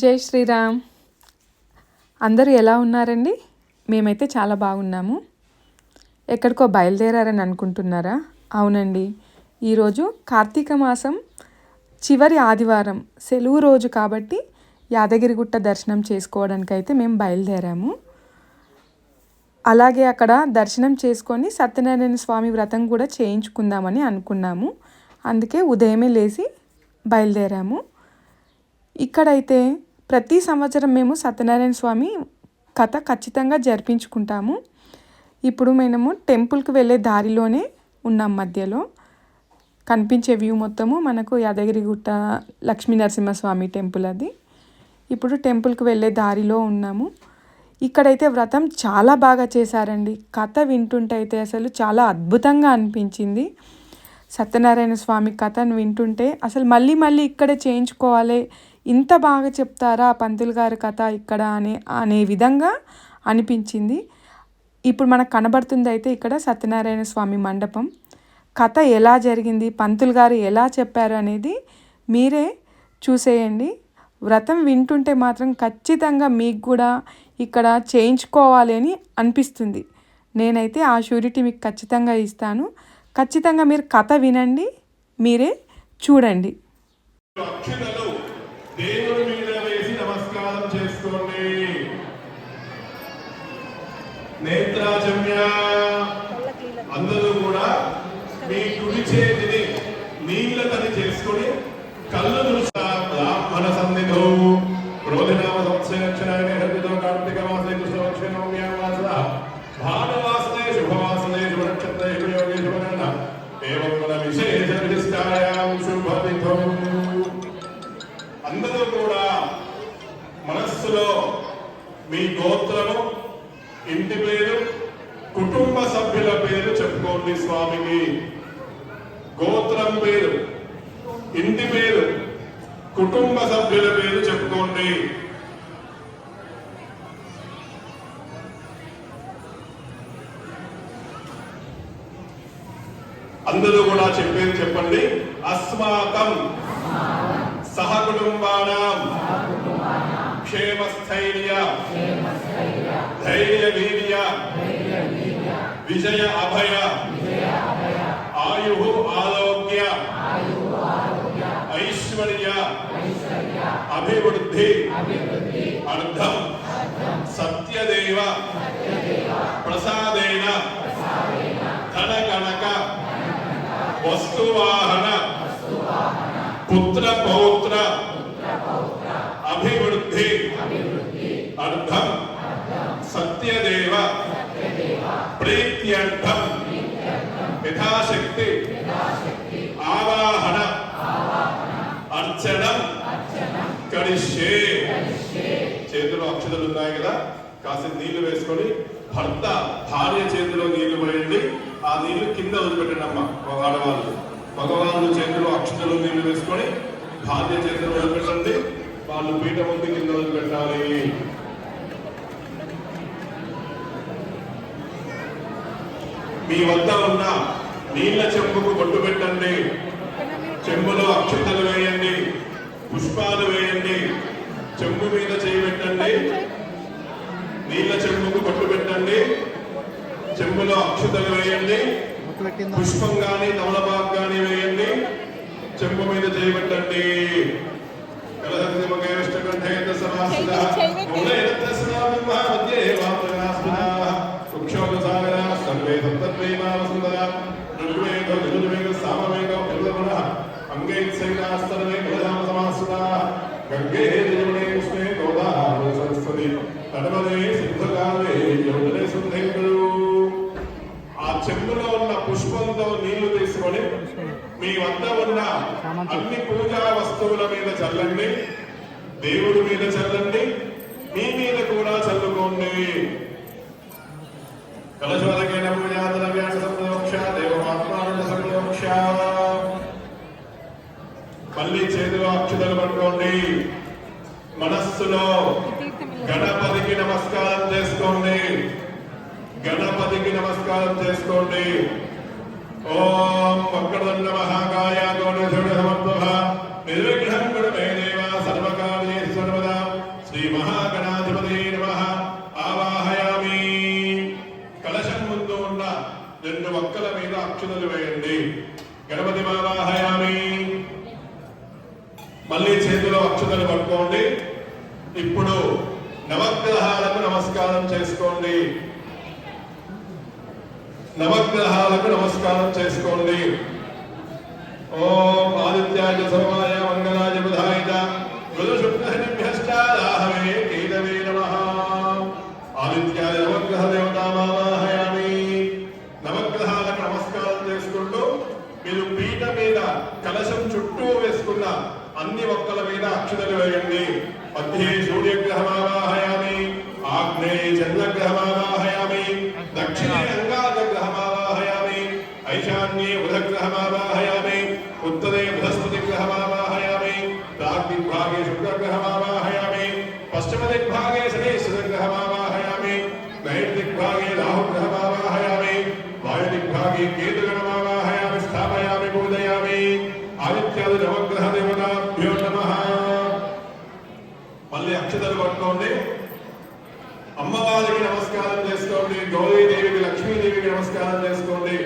జై శ్రీరామ్. అందరూ ఎలా ఉన్నారండి? మేమైతే చాలా బాగున్నాము. ఎక్కడికో బయలుదేరారని అనుకుంటున్నారా? అవునండి. ఈరోజు కార్తీక మాసం చివరి ఆదివారం సెలవు రోజు కాబట్టి యాదగిరిగుట్ట దర్శనం చేసుకోవడానికి అయితే మేము బయలుదేరాము. అలాగే అక్కడ దర్శనం చేసుకొని సత్యనారాయణ స్వామి వ్రతం కూడా చేయించుకుందామని అనుకున్నాము. అందుకే ఉదయమే లేచి బయలుదేరాము. ఇక్కడైతే ప్రతి సంవత్సరం మేము సత్యనారాయణ స్వామి కథ ఖచ్చితంగా జరిపించుకుంటాము. ఇప్పుడు మేము టెంపుల్కి వెళ్ళే దారిలోనే ఉన్నాం మధ్యలో. కనిపించే వ్యూ మొత్తము మనకు యాదగిరిగుట్ట లక్ష్మీ నరసింహస్వామి టెంపుల్ అది. ఇప్పుడు టెంపుల్కి వెళ్ళే దారిలో ఉన్నాము. ఇక్కడైతే వ్రతం చాలా బాగా చేశారండి. కథ వింటుంటే అయితే అసలు చాలా అద్భుతంగా అనిపించింది. సత్యనారాయణ స్వామి కథను వింటుంటే అసలు మళ్ళీ మళ్ళీ ఇక్కడే చేయించుకోవాలి ఇంత బాగా చెప్తారా పంతులు గారి కథ ఇక్కడ అనే అనే విధంగా అనిపించింది. ఇప్పుడు మనకు కనబడుతుంది అయితే ఇక్కడ సత్యనారాయణ స్వామి మండపం. కథ ఎలా జరిగింది పంతులు గారు ఎలా చెప్పారు అనేది మీరే చూసేయండి. వ్రతం వింటుంటే మాత్రం ఖచ్చితంగా మీకు కూడా ఇక్కడ చేయించుకోవాలి అని అనిపిస్తుంది. నేనైతే ఆ షూరిటీ మీకు ఖచ్చితంగా ఇస్తాను. ఖచ్చితంగా మీరు కథ వినండి మీరే చూడండి. అక్షతలు స్వామికి. గోత్రం పేరు ఇంటి పేరు కుటుంబ సభ్యుల పేరు చెప్పుకోండి. అందరూ కూడా చెప్పేది చెప్పండి. అస్మాకం సహ కుటుంబానాం క్షేమస్థైర్య ధైర్య వీర్య విజయ అభయ ఆయు ఆరోగ్య. ఐశ్వర్య. అభివృద్ధి. అర్థం. సత్యదేవ. ప్రసాదేన. ధన కనక వస్తువాహన. పుత్ర పౌత్ర అభివృద్ధి. అర్థం. యథాశక్తి ఆవాహన అర్చనం కరిష్యే చేతిలో అక్షతలు ఉన్నాయి కదా? కాసేపు నీళ్ళు వేసుకొని భర్త భార్య చేతిలో నీళ్ళు పోయండి. ఆ నీళ్ళు కింద వదిలిపెట్టండి అమ్మ ఆడవాళ్ళు. మగవాళ్ళు చేతిలో అక్షతలు నీళ్ళు వేసుకొని భార్య చేతిలో వదిలిపెట్టండి. వాళ్ళు పీట ముందు కింద వదిలిపెట్టాలి. మీ వద్ద ఉన్న నీళ్ళ చెంబుకు బొట్టు పెట్టండి. చెంబులో అక్షతలు వేయండి. పుష్పాలు వేయండి. చెంబు మీద చేయి పెట్టండి. నీళ్ళ చెంబుకు బొట్టు పెట్టండి. చెంబులో అక్షతలు వేయండి. పుష్పం గాని తమలపాకు గాని వేయండి. చెంబు మీద చేయి పెట్టండి. సమాసుద గంగే యజుర్వణే కృష్ణే గోదావరి సరస్వతి. తడవదే సిద్ధకాలే యమునే సుందరు ఆ చెంబులో ఉన్న పుష్పంతో నీళ్ళు తీసుకొని మీ వద్ద ఉన్న అన్ని పూజా వస్తువుల మీద చల్లండి. దేవుడి మీద చల్లండి. చేసుకోండి. ఓం మక్కడదండ మహాకాయ సర్వదా. శ్రీ కలశం ముందు ఉన్న రెండు మీద వేయండి. గణపతి మళ్ళీ చేతిలో అక్షతలు పట్టుకోండి. ఇప్పుడు నవగ్రహాలకు నమస్కారం చేసుకోండి. నవగ్రహాలకు నమస్కారం చేసుకోండి. ఓం ఆదిత్యాయ సోమాయ మంగళాయ బుధాయిత గురు శుక్రహరిభ్యష్టారాహవే కేదవే నమః. ఆదిత్యాయ నవగ్రహ దేవతామావాహయామి నవగ్రహాలకు నమస్కారం చేసుకుంటూ మీరు పీట మీద కలశం చుట్టూ వేసుకున్న అన్ని మొక్కల మీద అక్షతలు వేయండి. మధ్య సూర్యగ్రహమావాహయామి పట్టుకోండి. అమ్మవారికి నమస్కారం చేసుకోండి. గౌరీదేవికి లక్ష్మీదేవికి నమస్కారం చేసుకోండి.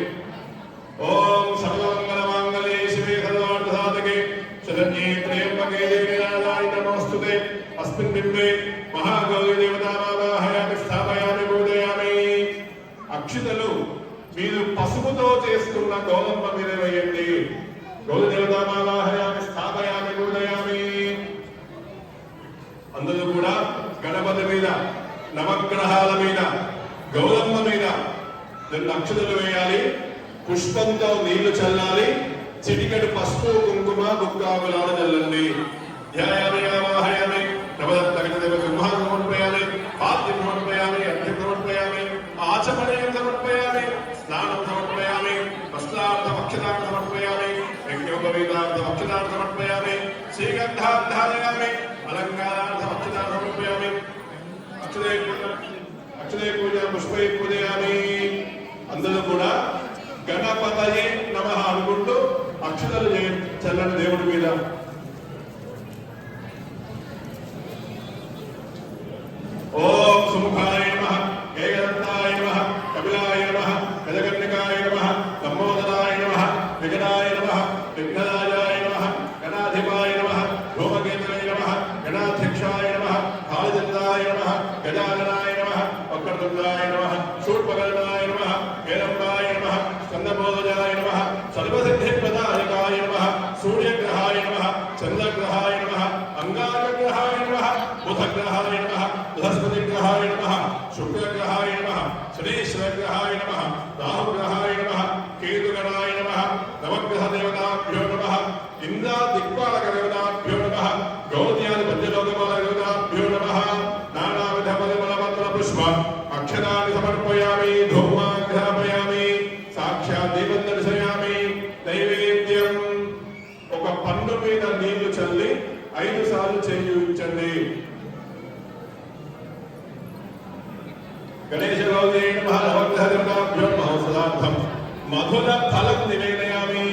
ఓం సర్వమంగళ మాంగళ్యే శివే సర్వార్థ సాధకే శరణ్యే త్రయంబకే దేవి నారాయణ నమోస్తుతే. అస్మిన్ బింబే మహాగౌరీ దేవతామావాహయామి స్థాపయామి పూజయామి అక్షితలు మీరు పసుపుతో చేసుకున్న గోధుమ మీద వేయండి. గౌరీ దేవతామావాహయామి స్థాపయామి పూజయామి అందరూ కూడా గణపతి మీద నవగ్రహాల మీద గౌరమ్మ మీద రెండు అక్షతలు వేయాలి. పుష్పంతో నీళ్ళు చల్లాలి. చిటికెడు పసుపు కుంకుమ బుక్కాగులాడ చల్లండి. ధ్యాయామయామాహయామి నవదత్తగణదేవ సింహాన్ని సమర్పయామి పాద్యం సమర్పయామి అర్ఘ్యం సమర్పయామి ఆచమనీయం సమర్పయామి స్నానం సమర్పయామి వస్త్రార్థం అక్షతార్థం సమర్పయామి యజ్ఞోపవీతార్థం అక్షతార్థం సమర్పయామి శ్రీగంధార్థాలయామి అలంకారార్థం అక్షతార్థం సమర్పయామి అక్షరే పూజ అక్షరే పూజ పుష్పై పూజయామి. అందులో కూడా గణపతయే నమ అనుకుంటూ అక్షతలు చేయ- చల్లని దేవుడి మీద ఓం సుముఖాయ నమ ఏకదంతాయ నమ కపిలాయ నమ గజగన్నికాయ నమ లంబోదరాయ నమ విఘ్నాయ నమ విఘ్నరాజాయ నమ గణాధిపాయ నమ ధూమకేతనాయ నమ గణాధ్యక్షాయ నమ కాళచంద్రాయ నమ గజాననాయ నమ వక్రతుండాయ నమ శూర్పకర్ణాయ నమ హేరంబాయ నమ స్కందబోధజాయ నమ సర్వసిద్ధిప్రదాయకాయ నమ సూర్యగ్రహాయ నమ చంద్రగ్రహాయ నమ అంగారగ్రహాయ నమ బుధగ్రహాయ నమ బృహస్పతిగ్రహాయ నమ శుక్రగ్రహాయ నమ శనీశ్వరగ్రహాయ నమ రాహుగ్రహాయ నమ కేతుగణాయ నమ నవగ్రహ దేవతాభ్యో నమ ఇంద్రా దిక్పాలక దేవతాభ్యో నమ గౌర్యాది పంచలోకమాల దేవతాభ్యో నమ నానావిధ పరిమళపత్ర పుష్ప అక్షరాన్ని సమర్పయామి ధూమాగ్రహపయామి సాక్షాత్ దీపం దర్శయామి నైవేద్యం ఒక పన్ను మీద నీళ్ళు చల్లి ఐదు సార్లు చేయించండి గణేశ గౌరీ నమః నవగ్రహ దేవతాభ్యో నమః సదార్థం మధుర ఫలం నివేదయామి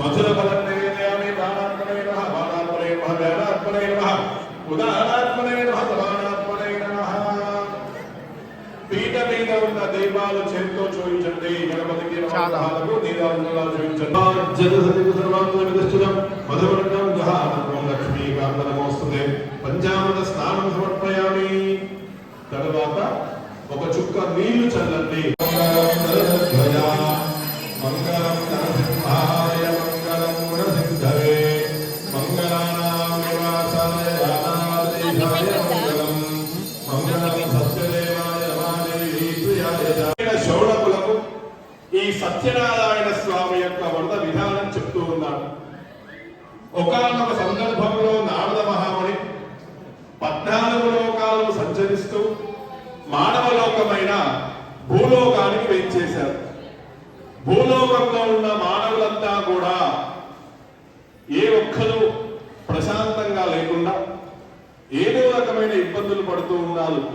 మధుర ఫలం నివేదయామి బాణాత్మనే నమః బాణాత్మనే నమః వేదాత్మనే నమః ఉదాహరణాత్మనే నమః సమానాత్మనే నమః పీఠ మీద ఉన్న దీపాలు చేతితో చూపించండి గణపతికి నవగ్రహాలకు నీరాజనాలు చూపించండి. జగదసతి సర్వాంగం మధువర్గం గహానం లక్ష్మీ కాంతనమోస్తుతే పంచామృత స్నానం సమర్పయామి. తర్వాత ఒక చుక్క నీళ్ళు చల్లండి.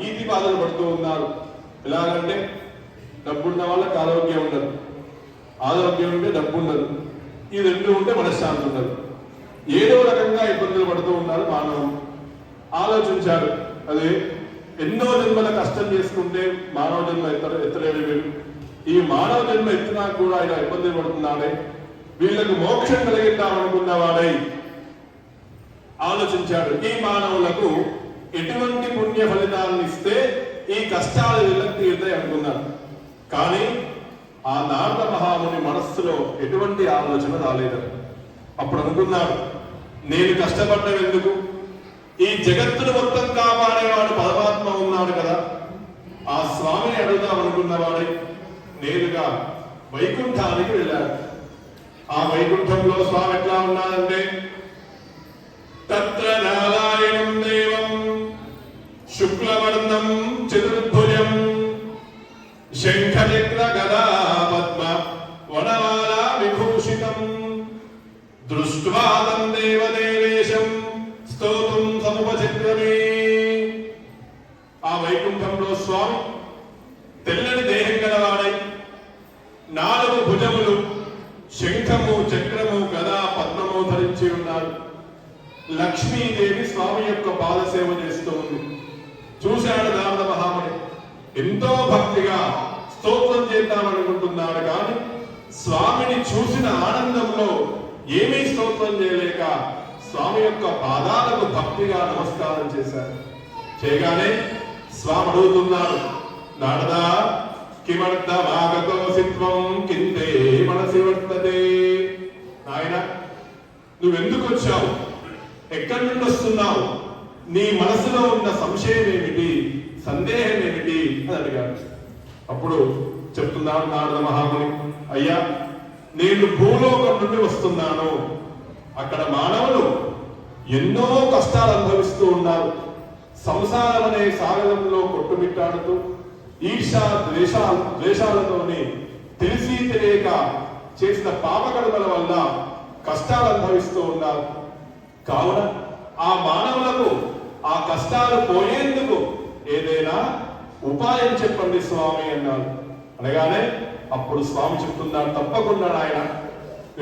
ఉన్నారు బాధలు పడుతూ ఉన్నారు. ఎలాగంటే డబ్బున్న వాళ్ళకి ఆరోగ్యం ఉండదు. ఆరోగ్యం ఉంటే డబ్బు ఉండదు. ఈ రెండు ఉంటే మనశ్శాంతి ఉండదు. ఏదో రకంగా ఇబ్బందులు పడుతూ ఉన్నారు మానవులు. ఆలోచించారు. అదే ఎన్నో జన్మల కష్టం చేసుకుంటే మానవ జన్మ ఎత్తడు ఎత్తలేడు వీళ్ళు. ఈ మానవ జన్మ ఎత్తినా కూడా ఇలా ఇబ్బంది పడుతున్నాడే. వీళ్ళకు మోక్షం కలిగిద్దామనుకున్నవాడై ఆలోచించాడు. ఈ మానవులకు ఎటువంటి పుణ్య ఫలితాలను ఇస్తే ఈ కష్టాలు వీళ్ళకి తీరుతాయి అనుకున్నాడు. కానీ ఆ నారద మహాముని మనస్సులో ఎటువంటి ఆలోచన రాలేదు. అప్పుడు అనుకున్నాడు నేను కష్టపడ్డం ఎందుకు? ఈ జగత్తును మొత్తం కాపాడేవాడు పరమాత్మ ఉన్నాడు కదా. ఆ స్వామిని అడుగుదాం అనుకున్నవాడై నేరుగా వైకుంఠానికి వెళ్ళాడు. ఆ వైకుంఠంలో స్వామి ఎట్లా ఉన్నాడంటే తత్ర నారాయణం శంఖచక్ర గదా పద్మ వనమాల విభూషితం. దృష్ట్వా తం దేవదేవేశం స్తోతుం సముపచక్రమే ఆ వైకుంఠంలో స్వామి తెల్లని దేహం గలవాడై నాలుగు భుజములు శంఖము చక్రము గదా పద్మము ధరించి ఉన్నారు. లక్ష్మీదేవి స్వామి యొక్క పాదసేవ చేస్తూ ఉంది. చూశాడు నారద మహాముని. ఎంతో భక్తిగా స్తోత్రం చేద్దామనుకుంటున్నాడు కానీ స్వామిని చూసిన ఆనందంలో ఏమీ స్తోత్రం చేయలేక స్వామి యొక్క పాదాలకు భక్తిగా నమస్కారం చేశారు. చేయగానే స్వామి అడుగుతున్నాడు నాడదా కిమర్థమాగతో సిత్వం కిందే మనసి వర్తతే. నాయన నువ్వెందుకు వచ్చావు? ఎక్కడి నుండి వస్తున్నావు? నీ మనసులో ఉన్న సంశయం ఏమిటి సందేహం ఏమిటి అని అడిగాడు. అప్పుడు చెప్తున్నాడు నారద మహాముని అయ్యా నేను భూలోకం నుండి వస్తున్నాను. అక్కడ మానవులు ఎన్నో కష్టాలు అనుభవిస్తూ ఉన్నారు. సంసారం అనే సాగరంలో కొట్టుమిట్టాడుతూ ఈర్ష ద్వేష ద్వేషాలతోని తెలిసి తెలియక చేసిన పాపకర్మల వల్ల కష్టాలు అనుభవిస్తూ ఉన్నారు. కావున ఆ మానవులకు ఆ కష్టాలు పోయేందుకు ఏదైనా ఉపాయం చెప్పండి స్వామి అన్నాడు. అనగానే అప్పుడు స్వామి చెప్తున్నాడు తప్పకుండా ఆయన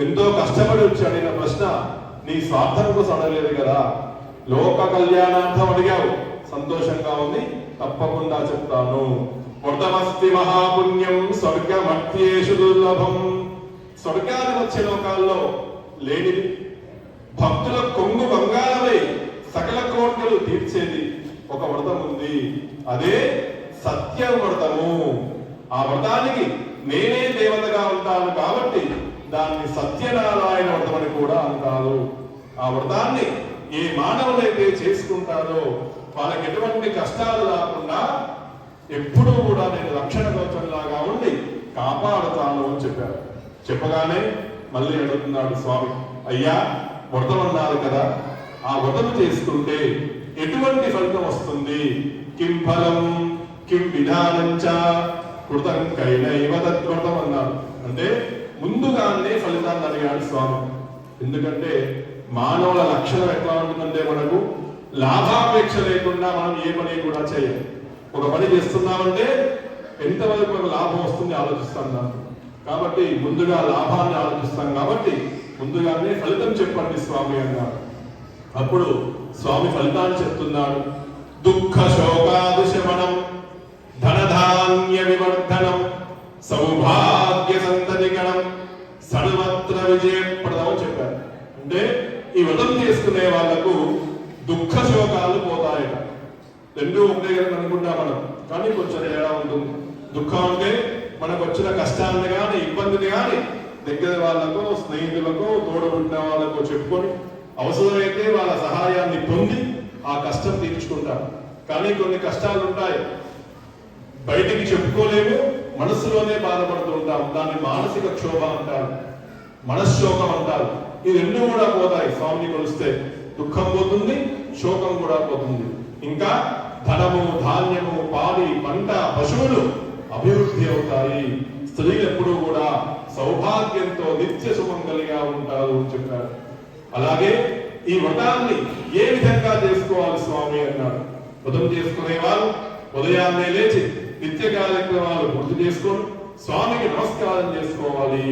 ఎంతో కష్టపడి వచ్చి అడిగిన ప్రశ్న. నీ స్వార్థం కోసం అడగలేదు కదా. లోక కళ్యాణార్థం అడిగావు. సంతోషంగా ఉంది తప్పకుండా చెప్తాను. వృతమస్తి మహాపుణ్యం స్వర్గమత్యేషు దుర్లభం. స్వర్గానికి వచ్చే లోకాల్లో లేనిది. భక్తుల కొంగు బంగారమై సకల కోట్లు తీర్చేది ఒక వ్రతం ఉంది అదే సత్య వ్రతము ఆ వ్రతానికి నేనే దేవతగా ఉంటాను కాబట్టి దాన్ని సత్యనారాయణ వ్రతం అని కూడా అంటారు. ఆ వ్రతాన్ని ఏ మానవులైతే చేసుకుంటారో వాళ్ళకి ఎటువంటి కష్టాలు రాకుండా ఎప్పుడూ కూడా నేను రక్షణ కవచంలాగా ఉండి కాపాడుతాను అని చెప్పారు. చెప్పగానే మళ్ళీ అడుగుతున్నాడు స్వామి అయ్యా వ్రతం అన్నారు కదా ఆ వ్రతం చేసుకుంటే ఎటువంటి ఫలితం వస్తుంది? కిం ఫలం కిం విధానం కృతం కైనైవ అన్నారు అంటే ముందుగానే ఫలితాన్ని అడిగాడు స్వామి. ఎందుకంటే మానవుల లక్షణం ఎట్లా ఉంటుందంటే మనకు లాభాపేక్ష లేకుండా మనం ఏ పని కూడా చేయం ఒక పని చేస్తున్నామంటే ఎంతవరకు మనకు లాభం వస్తుంది ఆలోచిస్తాం దాంట్లో. కాబట్టి ముందుగా లాభాన్ని ఆలోచిస్తాం కాబట్టి ముందుగానే ఫలితం చెప్పండి స్వామి అన్నారు. అప్పుడు స్వామి ఫలితాన్ని చెప్తున్నాడు. దుఃఖ శోకాది శమనం ధనధాన్య వివర్ధనం సౌభాగ్య సంతతికణం సర్వత్ర విజయప్రదం అని చెప్పారు అంటే ఈ వ్రతం చేసుకునే వాళ్ళకు దుఃఖ శోకాలు పోతాయట రెండు ఒకటే కదా అనుకుంటా మనం. కానీ కొంచెం తేడా ఉంటుంది దుఃఖం అంటే మనకు వచ్చిన కష్టాన్ని కానీ ఇబ్బందిని కానీ దగ్గర వాళ్ళకు స్నేహితులకు తోడబుట్టిన వాళ్ళకు చెప్పుకొని అవసరమైతే వాళ్ళ సహాయాన్ని పొంది ఆ కష్టం తీర్చుకుంటాం. కానీ కొన్ని కష్టాలు ఉంటాయి. బయటికి చెప్పుకోలేము మనసులోనే బాధపడుతూ ఉంటాం. దాన్ని మానసిక క్షోభ అంటారు. మనశ్శోకం అంటారు. ఈ రెండు కూడా పోతాయి. స్వామిని కొలిస్తే దుఃఖం పోతుంది శోకం కూడా పోతుంది. ఇంకా ధనము ధాన్యము పాడి పంట పశువులు అభివృద్ధి అవుతాయి. స్త్రీలు ఎప్పుడూ కూడా సౌభాగ్యంతో నిత్య సుమంగలిగా ఉంటారు అని చెప్పారు. అలాగే ఈ వ్రతాన్ని ఏ విధంగా చేసుకోవాలి స్వామి అన్నాడు వ్రతం చేసుకునేవారు ఉదయాన్నే లేచి నిత్య కార్యక్రమాలు పూర్తి చేసుకొని స్వామికి నమస్కారం చేసుకోవాలి.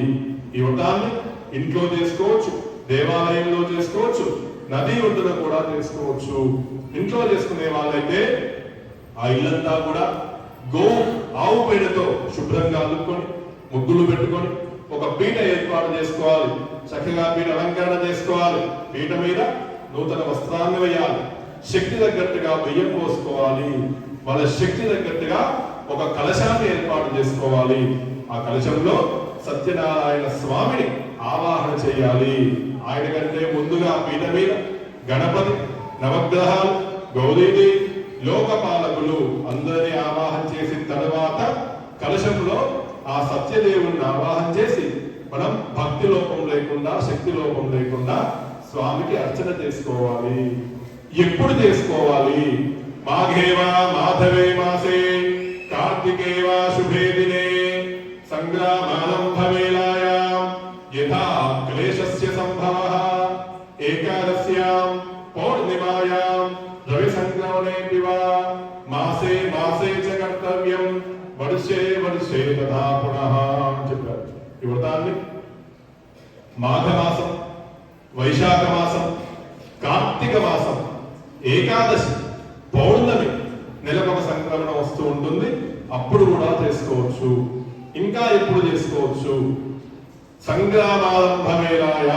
ఈ వ్రతాన్ని ఇంట్లో చేసుకోవచ్చు దేవాలయంలో చేసుకోవచ్చు నది ఒడ్డున కూడా చేసుకోవచ్చు. ఇంట్లో చేసుకునే వాళ్ళైతే ఆ ఇల్లంతా కూడా గో ఆవు పేడతో శుభ్రంగా అల్లుకొని ముగ్గులు పెట్టుకొని ఒక పీట ఏర్పాటు చేసుకోవాలి. చక్కగా పీట అలంకరణ చేసుకోవాలి. పీట మీద నూతన వస్త్రాన్ని వేయాలి. శక్తి తగ్గట్టుగా బియ్యం పోసుకోవాలి. వాళ్ళ శక్తి తగ్గట్టుగా ఒక కలశాన్ని ఏర్పాటు చేసుకోవాలి. ఆ కలశంలో సత్యనారాయణ స్వామిని ఆవాహన చేయాలి. ఆయన కంటే ముందుగా పీట మీద గణపతి నవగ్రహాలు గౌరీదేవి లోకపాలకులు అందరినీ ఆవాహన చేసిన తర్వాత కలశంలో ఆ సత్యదేవుని ఆవాహన చేసి మనం భక్తి లోపం లేకుండా శక్తి లోపం లేకుండా స్వామికి అర్చన చేసుకోవాలి. ఎప్పుడు చేసుకోవాలి? మాఘేవా మాధవే మాసే కార్తికేవా శుభ మాఘమాసం వైశాఖ మాసం కార్తీక మాసం ఏకాదశి పౌర్ణమి నెలకొక సంక్రమణ వస్తూ ఉంటుంది. అప్పుడు కూడా చేసుకోవచ్చు. ఇంకా ఎప్పుడు చేసుకోవచ్చు? సంగ్రామారంభమేలాయ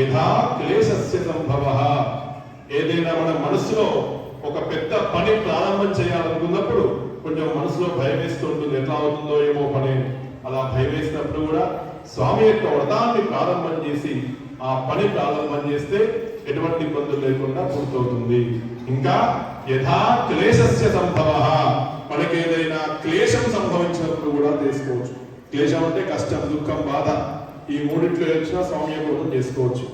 యథా క్లేశస్య సంభవ. ఏదైనా మన మనసులో ఒక పెద్ద పని ప్రారంభం చేయాలనుకున్నప్పుడు కొంచెం మనసులో భయం వేస్తూ ఉంటుంది. ఎట్లా అవుతుందో ఏమో పని. అలా భయం వేసినప్పుడు కూడా స్వామి యొక్క వ్రతాన్ని ప్రారంభం చేసి ఆ పని ప్రారంభం చేస్తే ఎటువంటి ఇబ్బందులు లేకుండా పూర్తవుతుంది. ఇంకా యథా క్లేశస్య సంభవ. మనకి ఏదైనా క్లేశం సంభవించినప్పుడు కూడా చేసుకోవచ్చు. క్లేశం అంటే కష్టం దుఃఖం బాధ ఈ మూడిట్లో వచ్చినా స్వామి యొక్క వ్రతం చేసుకోవచ్చు.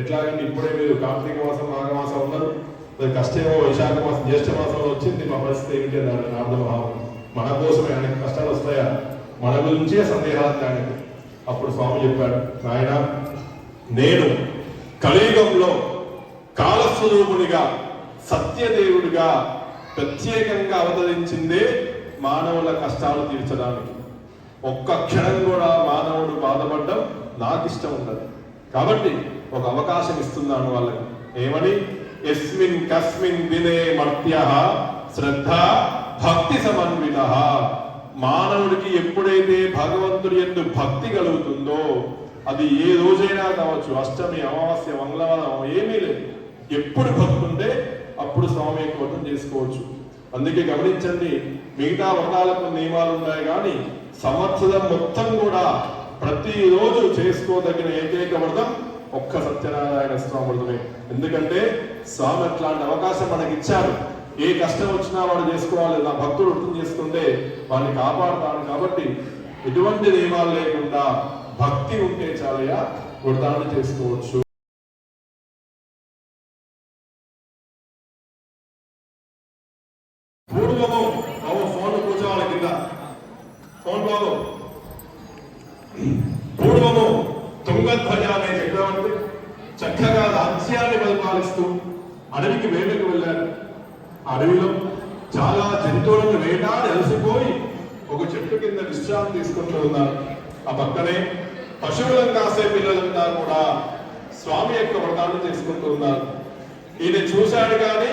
ఎట్లాగంటే ఇప్పుడే మీరు కార్తీక మాసం మాఘమాసం ఉన్నారు కష్టమో వైశాఖ మాసం జ్యేష్ఠ మాసంలో వచ్చింది మా పరిస్థితి ఏమిటి అన్నారు నారద మహాము మన కోసమే ఆయనకి కష్టాలు వస్తాయా? మన గురించే సందేహాలు ఆయనకి అప్పుడు స్వామి చెప్పాడు నాయన నేను కలియుగంలో కాలస్వరూపుడిగా సత్యదేవుడిగా ప్రత్యేకంగా అవతరించిందే మానవుల కష్టాలు తీర్చడానికి. ఒక్క క్షణం కూడా మానవుడు బాధపడడం నాకు ఇష్టం ఉండదు. కాబట్టి ఒక అవకాశం ఇస్తున్నాను వాళ్ళకి. ఏమని? ఎస్మిన్ కస్మిన్ దినే మర్త్య శ్రద్ధ భక్తి సమన్విత మానవుడికి ఎప్పుడైతే భగవంతుడి ఎందు భక్తి కలుగుతుందో అది ఏ రోజైనా కావచ్చు. అష్టమి అమావాస్య మంగళవారం ఏమీ లేదు. ఎప్పుడు భక్తి ఉంటే అప్పుడు స్వామి వ్రతం చేసుకోవచ్చు. అందుకే గమనించండి మిగతా వ్రతాలకు నియమాలు ఉన్నాయి కానీ సంవత్సరం మొత్తం కూడా ప్రతిరోజు చేసుకోదగిన ఏకైక వ్రతం ఒక్క సత్యనారాయణ స్వామి వ్రతమే. ఎందుకంటే స్వామి అట్లాంటి అవకాశం మనకి ఇచ్చారు ఏ కష్టం వచ్చినా వాడు చేసుకోవాలి నా భక్తుడు అర్థం చేసుకుంటే వాడిని కాపాడుతాడు కాబట్టి ఎటువంటి నియమాలు లేకుండా భక్తి ఉంటే చాలయ్యా వృధాన్ని చేసుకోవచ్చు. పూర్వము బాబు ఫోన్ కూర్చోవాలి కింద. ఫోన్ బాబు పూర్వము తుంగధ్వజ అనే చక్రవర్తి చక్కగా రాజ్యాన్ని పరిపాలిస్తూ అడవికి వేటకు వెళ్ళారు. అడవిలో చాలా జంతువులను వేటాడి అలసిపోయి ఒక చెట్టు కింద విశ్రాంతి తీసుకుంటూ ఉన్నారు. ఆ పక్కనే పశువులను కాసే పిల్లలంతా కూడా స్వామి యొక్క వ్రతాన్ని చేసుకుంటూ ఉన్నారు. ఈయన చూశాడు కానీ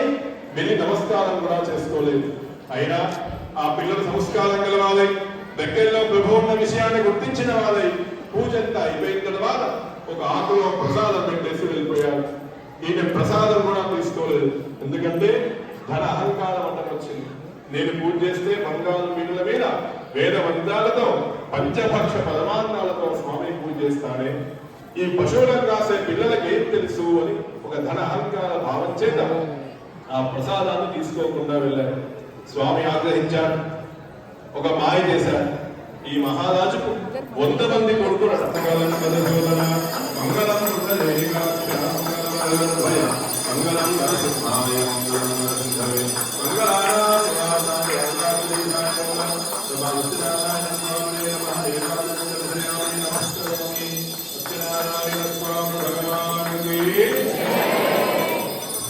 వెళ్ళి నమస్కారం కూడా చేసుకోలేదు. అయినా ఆ పిల్లల సంస్కారం కలవాలి దగ్గరలో ప్రభు ఉన్న విషయాన్ని గుర్తించిన వాళ్ళై పూజ అంతా అయిపోయిన తర్వాత ఒక ఆకులో ప్రసాదం పెట్టేసి వెళ్ళిపోయాడు ఈయన ప్రసాదం కూడా తీసుకోలేదు. ఎందుకంటే ధన అహంకారం అంటే వచ్చింది. నేను పూజ చేస్తే బంగారు మీనుల మీద వేద మంత్రాలతో పంచభక్ష పరమాన్నాలతో స్వామి పూజ చేస్తానే ఈ పశువులను కాసే పిల్లలకి ఏం తెలుసు అని ఒక ధన అహంకార భావం చేత ఆ ప్రసాదాన్ని తీసుకోకుండా వెళ్ళారు స్వామి ఆగ్రహించాడు. ఒక మాయ చేశాడు. ఈ మహారాజుకు వంద మంది కొడుకులు మంగళం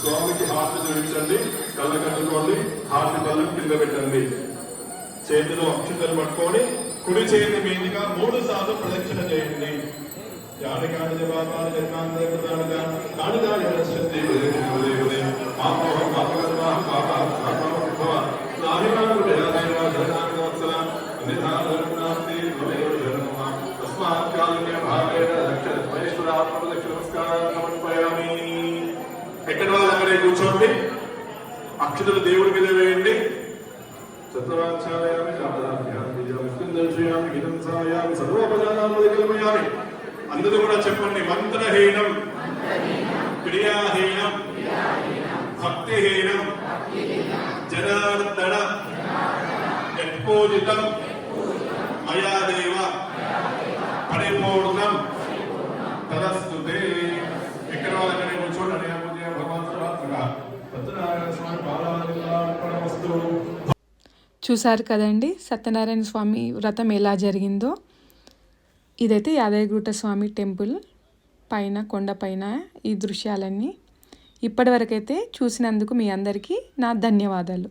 స్వామికి చూపించండి కట్టుకోండి కింద పెట్టండి. చేతిలో అక్షతలు పట్టుకొని కుడి చేతి మీదుగా మూడు సార్లు ప్రదక్షిణ చేయండి. యాని కాని జపాపాని జన్మాంతర కృతాని దా- కాని దాని వరస్యంతి ఉదయ ఉదయ ఉదయ. పాపోహం పాపకర్మ పాప పాప విభవ. ఎక్కడ వాళ్ళు అక్కడే కూర్చోండి అక్షతలు దేవుడి మీద వేయండి దర్శయామి సర్వోపజానాలు కల్పయామి అందరూ కూడా చెప్పండి మంత్రహీనం. క్రియాహీనం. భక్తిహీనం. జనార్దన. యత్పూజితం. మయాదేవ. పరిపూర్ణం. తదస్తుతే. ఎక్కడ వాళ్ళకనే కూర్చోండి పూజ సత్యనారాయణ స్వామి చూశారు కదండి సత్యనారాయణ స్వామి వ్రతం ఎలా జరిగిందో. ఇదైతే యాదగిరిగుట్ట స్వామి టెంపుల్ పైన కొండపైన ఈ దృశ్యాలన్నీ ఇప్పటివరకైతే చూసినందుకు మీ అందరికీ నా ధన్యవాదాలు.